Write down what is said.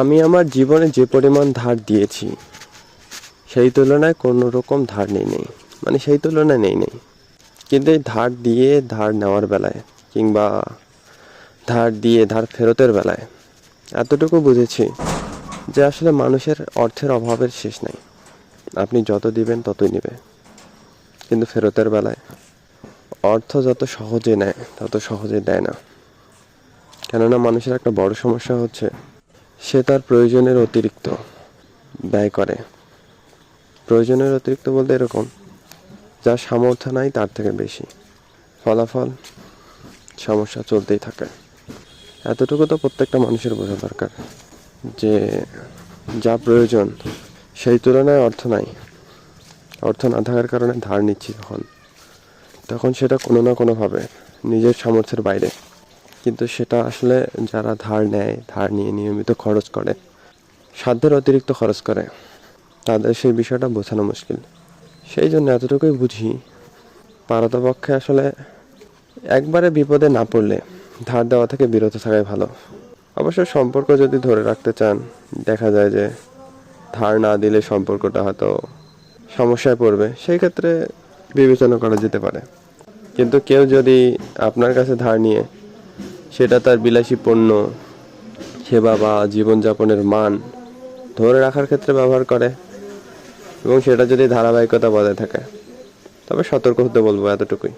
আমি আমার জীবনে যে পরিমাণ ধার দিয়েছি, সেই তুলনায় কোনো রকম ধার নেই নেই। মানে সেই তুলনায় নেই নেই। কিন্তু এই ধার দিয়ে ধার নেওয়ার বেলায় কিংবা ধার দিয়ে ধার ফেরতের বেলায় এতটুকু বুঝেছি যে আসলে মানুষের অর্থের অভাবের শেষ নাই। আপনি যত দিবেন ততই নেবে। কিন্তু ফেরতের বেলায় অর্থ যত সহজে নেয়, তত সহজে দেয় না। কেননা মানুষের একটা বড় সমস্যা হচ্ছে সে তার প্রয়োজনের অতিরিক্ত ব্যয় করে। প্রয়োজনের অতিরিক্ত বলতে এরকম, যার সামর্থ্য নাই তার থেকে বেশি। ফলাফল, সমস্যা চলতেই থাকে। এতটুকু তো প্রত্যেকটা মানুষের বোঝা দরকার যে যা প্রয়োজন সেই তুলনায় অর্থ নাই। অর্থ না থাকার কারণে ধার নিচ্ছি তখন তখন সেটা কোনো না কোনোভাবে নিজের সামর্থ্যের বাইরে কিন্তু সেটা আসলে যারা ধার নেয়, ধার নিয়ে নিয়মিত খরচ করে, সাধ্যের অতিরিক্ত খরচ করে, তাদের সেই বিষয়টা বোঝানো মুশকিল। সেই জন্য এতটুকুই বুঝি, পারতপক্ষে আসলে একবারে বিপদে না পড়লে ধার দেওয়া থেকে বিরত থাকাই ভালো। অবশ্য সম্পর্ক যদি ধরে রাখতে চান, দেখা যায় যে ধার না দিলে সম্পর্কটা হয়তো সমস্যায় পড়বে, সেই ক্ষেত্রে বিবেচনা করা যেতে পারে। কিন্তু কেউ যদি আপনার কাছে ধার নিয়ে সেটা তার বিলাসী পণ্য, সেবা বা জীবনযাপনের মান ধরে রাখার ক্ষেত্রে ব্যবহার করে এবং সেটা যদি ধারাবাহিকতা বজায় থাকে। তবে সতর্ক হতে বলব এতটুকুই।